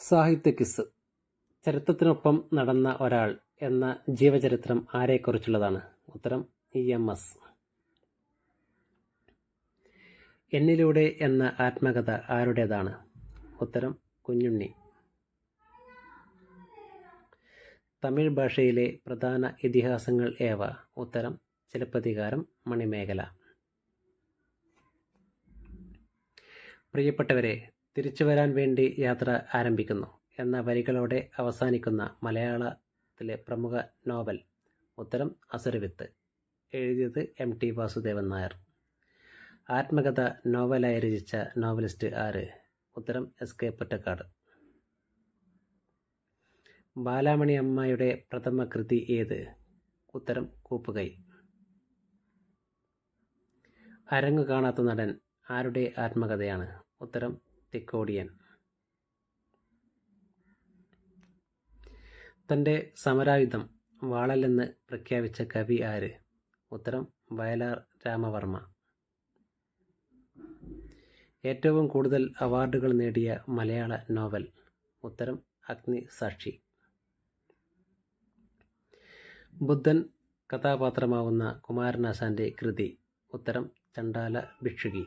സാഹിത്യ കിസ് ചരിത്രത്തിനൊപ്പം നടന്ന ഒരാൾ എന്ന ജീവചരിത്രം ആരെക്കുറിച്ചുള്ളതാണ്? ഉത്തരം ഇ. എം. എസ്. എന്നിലൂടെ എന്ന ആത്മകഥ ആരുടേതാണ്? ഉത്തരം കുഞ്ഞുണ്ണി. തമിഴ് ഭാഷയിലെ പ്രധാന ഇതിഹാസങ്ങൾ ഏവ? ഉത്തരം ചിലപ്പതികാരം മണിമേഖല. പ്രിയപ്പെട്ടവരെ തിരിച്ചു വരാൻ വേണ്ടി യാത്ര ആരംഭിക്കുന്നു എന്ന വരികളോടെ അവസാനിക്കുന്ന മലയാളത്തിലെ പ്രമുഖ നോവൽ ഉത്തരം അസുരവിത്ത്. എഴുതിയത് എം. ടി. വാസുദേവൻ നായർ. ആത്മകഥ നോവലായി രചിച്ച നോവലിസ്റ്റ് ആര്? ഉത്തരം എസ്. കെ. പൊറ്റക്കാട്. ബാലാമണി അമ്മയുടെ പ്രഥമ കൃതി ഏത്? ഉത്തരം കൂപ്പുകൈ. അരങ്ങു കാണാത്ത നടൻ ആരുടെ ആത്മകഥയാണ്? ഉത്തരം തിക്കോടിയൻ. തന്റെ സമരായുധം വാളല്ലെന്ന് പ്രഖ്യാപിച്ച കവി ആര്? ഉത്തരം വയലാർ രാമവർമ്മ. ഏറ്റവും കൂടുതൽ അവാർഡുകൾ നേടിയ മലയാള നോവൽ. ഉത്തരം അഗ്നി സാക്ഷി. ബുദ്ധൻ കഥാപാത്രമാവുന്ന കുമാരനാശാന്റെ കൃതി. ഉത്തരം ചണ്ടാല ഭിക്ഷുകി.